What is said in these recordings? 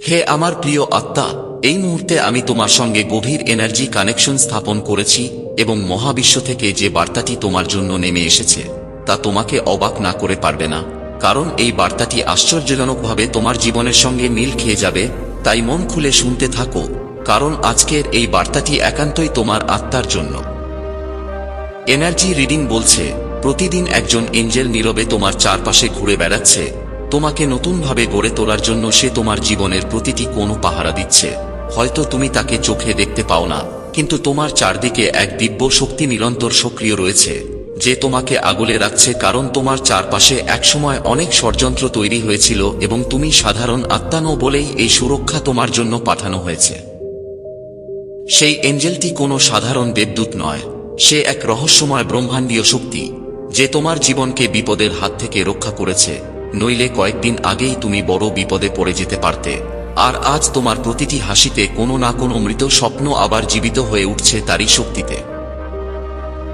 হে আমার প্রিয় আত্মা, এই মুহূর্তে আমি তোমার সঙ্গে গভীর এনার্জি কানেকশন স্থাপন করেছি এবং মহাবিশ্ব থেকে যে বার্তাটি তোমার জন্য নেমে এসেছে, তা তোমাকে অবাক না করে পারবে না। কারণ এই বার্তাটি আশ্চর্যজনকভাবে তোমার জীবনের সঙ্গে মিল খেয়ে যাবে, তাই মন খুলে শুনতে থাকো, কারণ আজকের এই বার্তাটি একান্তই তোমার আত্মার জন্য। এনার্জি রিডিং বলছে, প্রতিদিন একজন এঞ্জেল নীরবে তোমার চারপাশে ঘুরে বেড়াচ্ছে তোমাকে নতুনভাবে গড়ে তোলার জন্য সে তোমার জীবনের প্রতিটি কোনো পাহারা দিচ্ছে। হয়তো তুমি তাকে চোখে দেখতে পাও না, কিন্তু তোমার চারদিকে এক দিব্য শক্তি নিরন্তর সক্রিয় রয়েছে, যে তোমাকে আগলে রাখছে কারণ তোমার চারপাশে একসময় অনেক ষড়যন্ত্র তৈরি হয়েছিল এবং তুমি সাধারণ আত্মানো বলেই এই সুরক্ষা তোমার জন্য পাঠানো হয়েছে। সেই এঞ্জেলটি কোনো সাধারণ দেবদূত নয়, সে এক রহস্যময় ব্রহ্মাণ্ডীয় শক্তি, যে তোমার জীবনকে বিপদের হাত থেকে রক্ষা করেছে। নইলে কয়েকদিন আগেই তুমি বড় বিপদে পড়ে যেতে পারতে। আর আজ তোমার প্রতিটি হাসিতে কোনো না কোনো মৃত স্বপ্ন আবার জীবিত হয়ে উঠছে তারই শক্তিতে।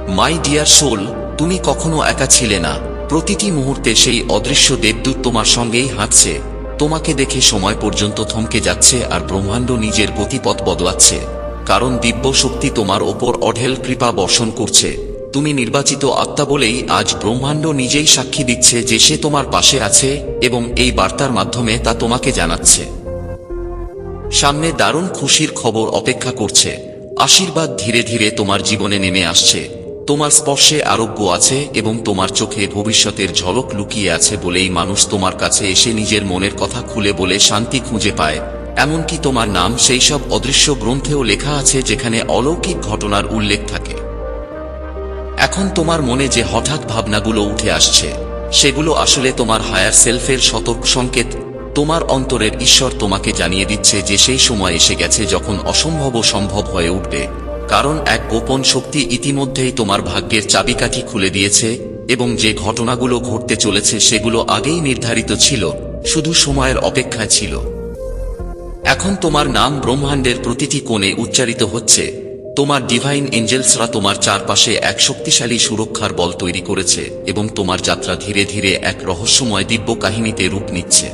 মাই ডিয়ার সোল তুমি কখনো একা ছিলে না। প্রতিটি মুহূর্তে সেই অদৃশ্য দেবদূত তোমার সঙ্গেই হাঁটছে। তোমাকে দেখে সময় পর্যন্ত থমকে যাচ্ছে আর ব্রহ্মাণ্ড নিজের গতিপথ বদলাচ্ছে। কারণ দিব্য শক্তি তোমার ওপর অঢেল কৃপা বর্ষণ করছে। তুমি নির্বাচিত আত্মা বলেই আজ ব্রহ্মাণ্ড নিজেই সাক্ষী দিচ্ছে যে সে তোমার পাশে আছে এবং এই বার্তার মাধ্যমে তা তোমাকে জানাচ্ছে। সামনে দারুণ খুশির খবর অপেক্ষা করছে। আশীর্বাদ ধীরে ধীরে তোমার জীবনে নেমে আসছে। তোমার স্পর্শে আরোগ্য আছে এবং তোমার চোখে ভবিষ্যতের ঝলক লুকিয়ে আছে বলেই মানুষ তোমার কাছে এসে নিজের মনের কথা খুলে বলে শান্তি খুঁজে পায়। এমনকি তোমার নাম সেই সব অদৃশ্য গ্রন্থেও লেখা আছে যেখানে অলৌকিক ঘটনার উল্লেখ থাকে। এখন তোমার মনে যে হঠাৎ ভাবনাগুলো উঠে আসছে, সেগুলো আসলে তোমার হায়ার সেলফের সতর্ক সংকেত। তোমার অন্তরের ঈশ্বর তোমাকে জানিয়ে দিচ্ছে যে সেই সময় এসে গেছে যখন অসম্ভব সম্ভব হয়ে উঠবে। কারণ এক গোপন শক্তি ইতিমধ্যেই তোমার ভাগ্যের চাবিকাঠি খুলে দিয়েছে, এবং যে ঘটনাগুলো ঘটতে চলেছে সেগুলো আগেই নির্ধারিত ছিল, শুধু সময়ের অপেক্ষায় ছিল। এখন তোমার নাম ব্রহ্মাণ্ডের প্রতিটি কোণে উচ্চারিত হচ্ছে তোমার ডিভাইন এঞ্জেলসরা তোমার চারপাশে এক শক্তিশালী সুরক্ষার বল তৈরি করেছে এবং তোমার যাত্রা ধীরে ধীরে এক রহস্যময় দিব্য কাহিনীতে রূপ নিচ্ছে।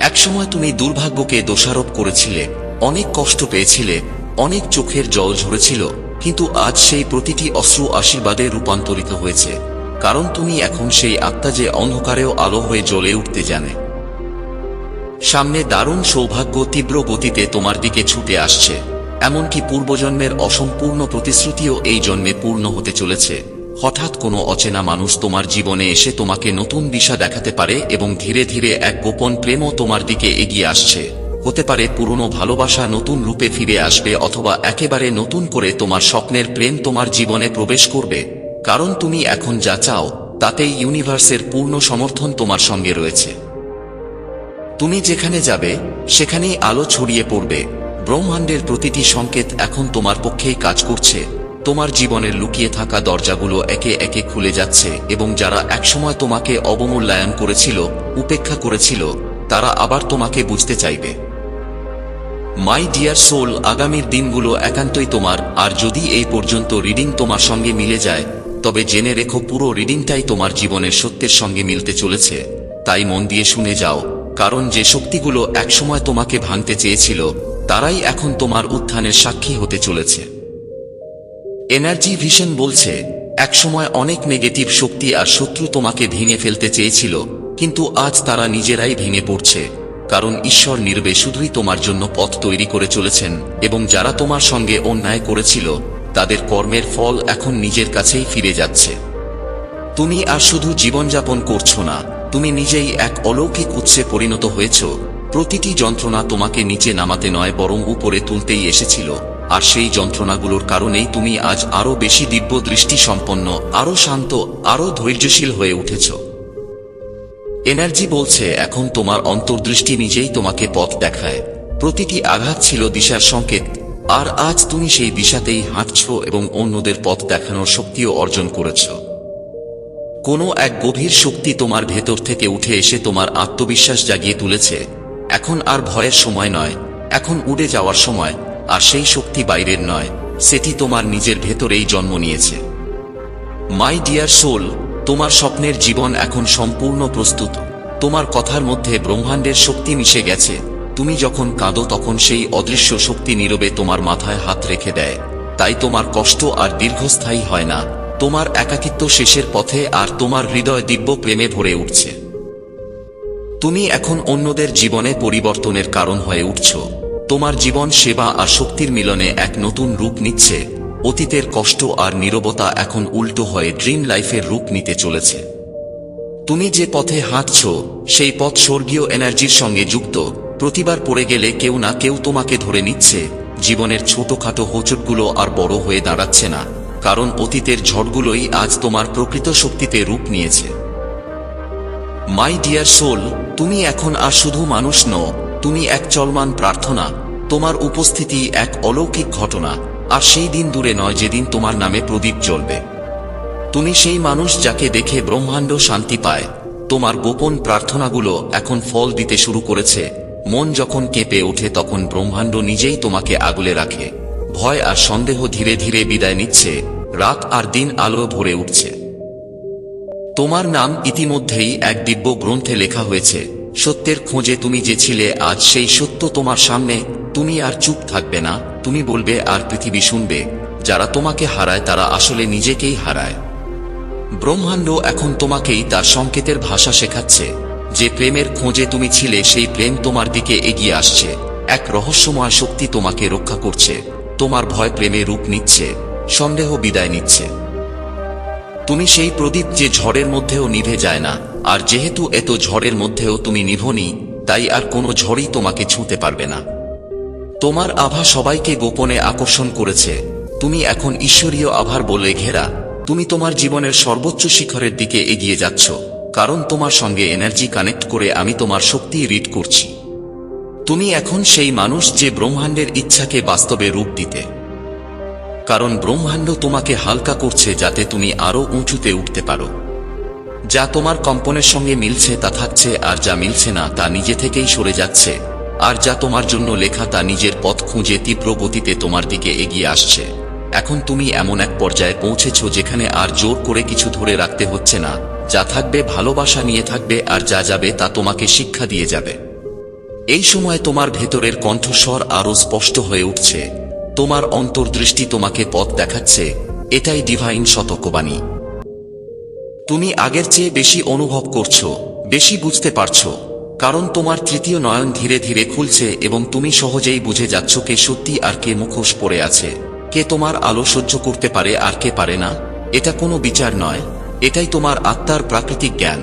একসময় তুমি দুর্ভাগ্যকে দোষারোপ করেছিলে, অনেক কষ্ট পেয়েছিলে, অনেক চোখের জল ঝরেছিল, কিন্তু আজ সেই প্রতিটি অশ্রু আশীর্বাদে রূপান্তরিত হয়েছে, কারণ তুমি এখন সেই আত্মা যে অন্ধকারেও আলো হয়ে জ্বলে উঠতে জানে। সামনে দারুণ সৌভাগ্য তীব্র গতিতে তোমার দিকে ছুটে আসছে। এমনকি পূর্বজন্মের অসম্পূর্ণ প্রতিশ্রুতিও এই জন্মে পূর্ণ হতে চলেছে। হঠাৎ কোনো অচেনা মানুষ তোমার জীবনে এসে তোমাকে নতুন দিশা দেখাতে পারে এবং ধীরে ধীরে এক গোপন প্রেমও তোমার দিকে এগিয়ে আসছে। হতে পারে পুরনো ভালোবাসা নতুন রূপে ফিরে আসবে অথবা একেবারে নতুন করে তোমার স্বপ্নের প্রেম তোমার জীবনে প্রবেশ করবে। কারণ তুমি এখন যা চাও, তাতেই ইউনিভার্সের পূর্ণ সমর্থন তোমার সঙ্গে রয়েছে। তুমি যেখানে যাবে, সেখানেই আলো ছড়িয়ে পড়বে। ব্রহ্মাণ্ডের প্রতিটি সংকেত এখন তোমার পক্ষেই কাজ করছে। তোমার জীবনের লুকিয়ে থাকা দরজাগুলো একে একে খুলে যাচ্ছে এবং যারা একসময় তোমাকে অবমূল্যায়ন করেছিল, উপেক্ষা করেছিল, তারা আবার তোমাকে বুঝতে চাইবে। মাই ডিয়ার সোল আগামীর দিনগুলো একান্তই তোমার, আর যদি এই পর্যন্ত রিডিং তোমার সঙ্গে মিলে যায়, তবে জেনে রেখো পুরো রিডিংটাই তোমার জীবনের সত্যের সঙ্গে মিলতে চলেছে। তাই মন দিয়ে শুনে যাও, কারণ যে শক্তিগুলো একসময় তোমাকে ভাঙতে চেয়েছিল তারাই এখন তোমার উত্থানের সাক্ষী হতে চলেছে। এনার্জি ভিশন বলছে, একসময় অনেক নেগেটিভ শক্তি আর শত্রু তোমাকে ভেঙে ফেলতে চেয়েছিল, কিন্তু আজ তারা নিজেরাই ভেঙে পড়ছে, কারণ ঈশ্বর নির্বে শুধুই তোমার জন্য পথ তৈরি করে চলেছেন, এবং যারা তোমার সঙ্গে অন্যায় করেছিল, তাদের কর্মের ফল এখন নিজের কাছেই ফিরে যাচ্ছে। তুমি আর শুধু জীবনযাপন করছ না, তুমি নিজেই এক অলৌকিক উৎসে পরিণত হয়েছ প্রতিটি যন্ত্রণা তোমাকে নিচে নামাতে নয়, বরং উপরে তুলতেই এসেছিল। আর সেই যন্ত্রণাগুলোর কারণেই তুমি আজ আরও বেশি দিব্য দৃষ্টি সম্পন্ন আরও শান্ত আরও ধৈর্যশীল হয়ে উঠেছ। এনার্জি বলছে, এখন তোমার অন্তর্দৃষ্টি নিজেই তোমাকে পথ দেখায়। প্রতিটি আঘাত ছিল দিশার সংকেত, আর আজ তুমি সেই দিশাতেই হাঁটছ এবং অন্যদের পথ দেখানোর শক্তিও অর্জন করেছ। কোনো এক গভীর শক্তি তোমার ভেতর থেকে উঠে এসে তোমার আত্মবিশ্বাস জাগিয়ে তুলেছে। এখন আর ভয়ের সময় নয়। এখন উড়ে যাওয়ার সময়, আর সেই শক্তি বাইরের নয়, সেটি তোমার নিজের ভেতরেই জন্ম নিয়েছে। মাই ডিয়ার সোল তোমার স্বপ্নের জীবন এখন সম্পূর্ণ প্রস্তুত। তোমার কথার মধ্যে ব্রহ্মাণ্ডের শক্তি মিশে গেছে। তুমি যখন কাঁদো তখন সেই অদৃশ্য শক্তি নীরবে তোমার মাথায় হাত রেখে দেয়। তাই তোমার কষ্ট আর দীর্ঘস্থায়ী হয় না। তোমার একাকিত্ব শেষের পথে আর তোমার হৃদয় দিব্য প্রেমে ভরে উঠছে। তুমি এখন অন্যদের জীবনে পরিবর্তনের কারণ হয়ে উঠছ। তোমার জীবন সেবা আর শক্তির মিলনে এক নতুন রূপ নিচ্ছে। অতীতের কষ্ট আর নীরবতা এখন উল্টো হয়ে ড্রিম লাইফের রূপ নিতে চলেছে। তুমি যে পথে হাঁটছ, সেই পথ স্বর্গীয় এনার্জির সঙ্গে যুক্ত। প্রতিবার পড়ে গেলে কেউ না কেউ তোমাকে ধরে নিচ্ছে। জীবনের ছোটখাটো হোঁচটগুলো আর বড় হয়ে দাঁড়াচ্ছে না। কারণ অতীতের ঝড়গুলোই আজ তোমার প্রকৃত শক্তিতে রূপ নিয়েছে। মাই ডিয়ার সোল তুমি এখন আর শুধু মানুষ নও, তুমি এক চলমান প্রার্থনা, তোমার উপস্থিতি এক অলৌকিক ঘটনা, আর সেই দিন দূরে নয় যেদিন তোমার নামে প্রদীপ জ্বলবে। তুমি সেই মানুষ যাকে দেখে ব্রহ্মাণ্ড শান্তি পায়, তোমার গোপন প্রার্থনাগুলো এখন ফল দিতে শুরু করেছে, মন যখন কেঁপে ওঠে তখন ব্রহ্মাণ্ড নিজেই তোমাকে আগলে রাখে, ভয় আর সন্দেহ ধীরে ধীরে বিদায় নিচ্ছে, রাত আর দিন আলো ভরে উঠছে। তোমার নাম ইতিমধ্যেই এক দিব্য গ্রন্থে লেখা হয়েছে, সত্যের খোঁজে তুমি যে ছিলে আজ সেই সত্য তোমার সামনে, তুমি আর চুপ থাকবে না, তুমি বলবে আর পৃথিবী শুনবে, যারা তোমাকে হারায় তারা আসলে নিজেকেই হারায়। ব্রহ্মাণ্ড এখন তোমাকেই তার সংকেতের ভাষা শেখাচ্ছে, যে প্রেমের খোঁজে তুমি ছিলে সেই প্রেম তোমার দিকে এগিয়ে আসছে, এক রহস্যময় শক্তি তোমাকে রক্ষা করছে, তোমার ভয় প্রেমে রূপ নিচ্ছে, সন্দেহ বিদায় নিচ্ছে। তুমি সেই প্রদীপ যে ঝড়ের মধ্যেও নিভে যায় না, আর যেহেতু এত ঝড়ের মধ্যেও তুমি নিভনি, তাই আর কোনো ঝড়ই তোমাকে ছুঁতে পারবে না। তোমার আভা সবাইকে গোপনে আকর্ষণ করেছে। তুমি এখন ঈশ্বরীয় আভার বলে ঘেরা। তুমি তোমার জীবনের সর্বোচ্চ শিখরের দিকে এগিয়ে যাচ্ছ, কারণ তোমার সঙ্গে এনার্জি কানেক্ট করে আমি তোমার শক্তি রিড করছি। তুমি এখন সেই মানুষ যে ব্রহ্মাণ্ডের ইচ্ছাকে বাস্তবে রূপ দিতে। কারণ ব্রহ্মাণ্ড তোমাকে হালকা করছে যাতে তুমি আরও উঁচুতে উঠতে পারো। যা তোমার কম্পনের সঙ্গে মিলছে তা থাকছে, আর যা মিলছে না তা নিজে থেকেই সরে যাচ্ছে। আর যা তোমার জন্য লেখা তা নিজের পথ খুঁজে তীব্র গতিতে তোমার দিকে এগিয়ে আসছে। এখন তুমি এমন এক পর্যায়ে পৌঁছেছ যেখানে আর জোর করে কিছু ধরে রাখতে হচ্ছে না। যা থাকবে ভালোবাসা নিয়ে থাকবে, আর যা যাবে তা তোমাকে শিক্ষা দিয়ে যাবে। এই সময় তোমার ভেতরের কণ্ঠস্বর আরও স্পষ্ট হয়ে উঠছে। তোমার অন্তর্দৃষ্টি তোমাকে পথ দেখাচ্ছে, এটাই ডিভাইন সতর্কবাণী। তুমি আগের চেয়ে বেশি অনুভব করছ, বেশি বুঝতে পারছ, কারণ তোমার তৃতীয় নয়ন ধীরে ধীরে খুলছে এবং তুমি সহজেই বুঝে যাচ্ছ কে সত্যি আর কে মুখোশ পড়ে আছে, কে তোমার আলো সহ্য করতে পারে আর কে পারে না, এটা কোনো বিচার নয়, এটাই তোমার আত্মার প্রাকৃতিক জ্ঞান।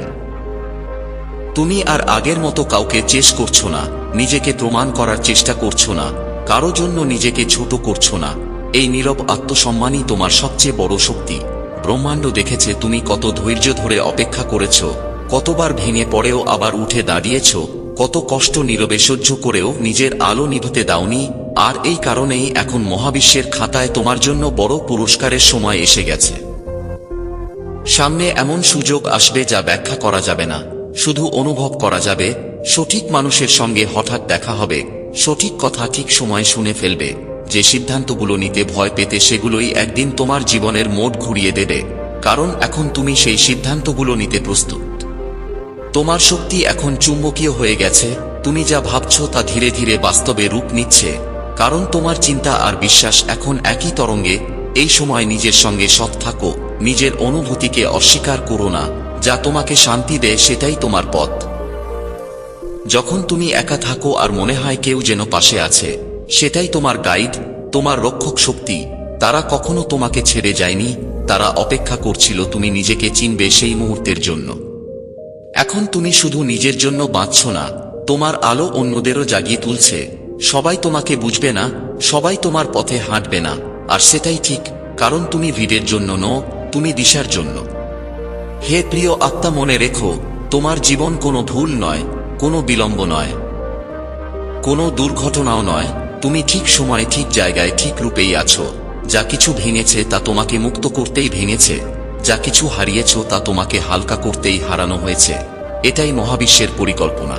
তুমি আর আগের মতো কাউকে চেস করছ না, নিজেকে প্রমাণ করার চেষ্টা করছ না কারও জন্য নিজেকে ছোট করছ না। এই নীরব আত্মসম্মানই তোমার সবচেয়ে বড় শক্তি। ব্রহ্মাণ্ড দেখেছে তুমি কত ধৈর্য ধরে অপেক্ষা করেছ, কতবার ভেঙে পড়েও আবার উঠে দাঁড়িয়েছ, কত কষ্ট নীরবে সহ্য করেও নিজের আলো নিভতে দাওনি, আর এই কারণেই এখন মহাবিশ্বের খাতায় তোমার জন্য বড় পুরস্কারের সময় এসে গেছে। সামনে এমন সুযোগ আসবে যা ব্যাখ্যা করা যাবে না, শুধু অনুভব করা যাবে, সঠিক মানুষের সঙ্গে হঠাৎ দেখা হবে সঠিক কথা ঠিক সময় শুনে ফেলবে। যে সিদ্ধান্তগুলো নিতে ভয় পেতে সেগুলোই একদিন তোমার জীবনের মোড় ঘুরিয়ে দেবে। কারণ এখন তুমি সেই সিদ্ধান্তগুলো নিতে প্রস্তুত। তোমার শক্তি এখন চুম্বকীয় হয়ে গেছে। তুমি যা ভাবছ তা ধীরে ধীরে বাস্তবে রূপ নিচ্ছে। কারণ তোমার চিন্তা আর বিশ্বাস এখন একই তরঙ্গে। এই সময় নিজের সঙ্গে সৎ থাকো। নিজের অনুভূতিকে অস্বীকার করো না। যা তোমাকে শান্তি দেয় সেটাই তোমার পথ। যখন তুমি একা থাকো আর মনে হয় কেউ যেন পাশে আছে, সেটাই তোমার গাইড, তোমার রক্ষক শক্তি। তারা কখনো তোমাকে ছেড়ে যায়নি, তারা অপেক্ষা করছিল তুমি নিজেকে চিনবে সেই মুহূর্তের জন্য। এখন তুমি শুধু নিজের জন্য বাঁচছ না, তোমার আলো অন্যদেরও জাগিয়ে তুলছে। সবাই তোমাকে বুঝবে না, সবাই তোমার পথে হাঁটবে না। আর সেটাই ঠিক, কারণ তুমি ভিড়ের জন্য নও, তুমি দিশার জন্য। হে প্রিয় আত্মা, মনে রেখো, তোমার জীবন কোনো ভুল নয় কোনো বিলম্ব নয়। কোনো দুর্ঘটনাও নয়। তুমি ঠিক সময়ে ঠিক জায়গায় ঠিক রূপেই আছো। যা কিছু ভেঙেছে তা তোমাকে মুক্ত করতেই ভেঙেছে। যা কিছু হারিয়েছ তা তোমাকে হালকা করতেই হারানো হয়েছে। এটাই মহাবিশ্বের পরিকল্পনা।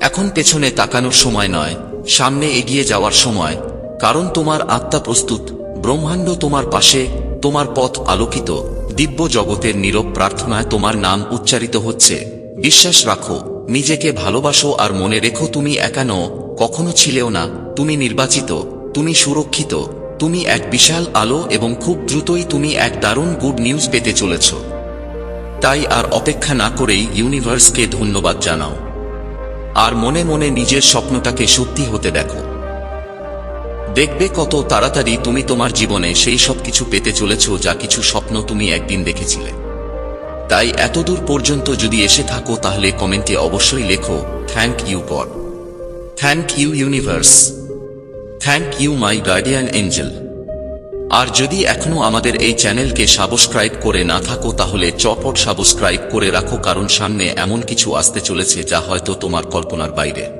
এখন পেছনে তাকানোর সময় নয়, সামনে এগিয়ে যাওয়ার সময়। কারণ তোমার আত্মা প্রস্তুত, ব্রহ্মাণ্ড তোমার পাশে, তোমার পথ আলোকিত, দিব্য জগতের নীরব প্রার্থনায় তোমার নাম উচ্চারিত হচ্ছে। বিশ্বাস রাখো, নিজেকে ভালোবাসো আর মনে রেখো তুমি একা নও, কখনো ছিলেও না, তুমি নির্বাচিত, তুমি সুরক্ষিত, তুমি এক বিশাল আলো এবং খুব দ্রুতই তুমি এক দারুণ গুড নিউজ পেতে চলেছ। তাই আর অপেক্ষা না করেই ইউনিভার্সকে ধন্যবাদ জানাও। আর মনে মনে নিজের স্বপ্নটাকে সত্যি হতে দেখো। দেখবে কত তাড়াতাড়ি তুমি তোমার জীবনে সেই সব কিছু পেতে চলেছ যা কিছু স্বপ্ন তুমি একদিন দেখেছিলে। তাই এতদূর পর্যন্ত যদি এসে থাকো, তাহলে কমেন্টে অবশ্যই লেখো thank you God thank you universe thank you my guardian angel আর যদি এখনও আমাদের এই চ্যানেলকে সাবস্ক্রাইব করে না থাকো, তাহলে চপট সাবস্ক্রাইব করে রাখো, কারণ সামনে এমন কিছু আসতে চলেছে, যা হয়তো তোমার কল্পনার বাইরে।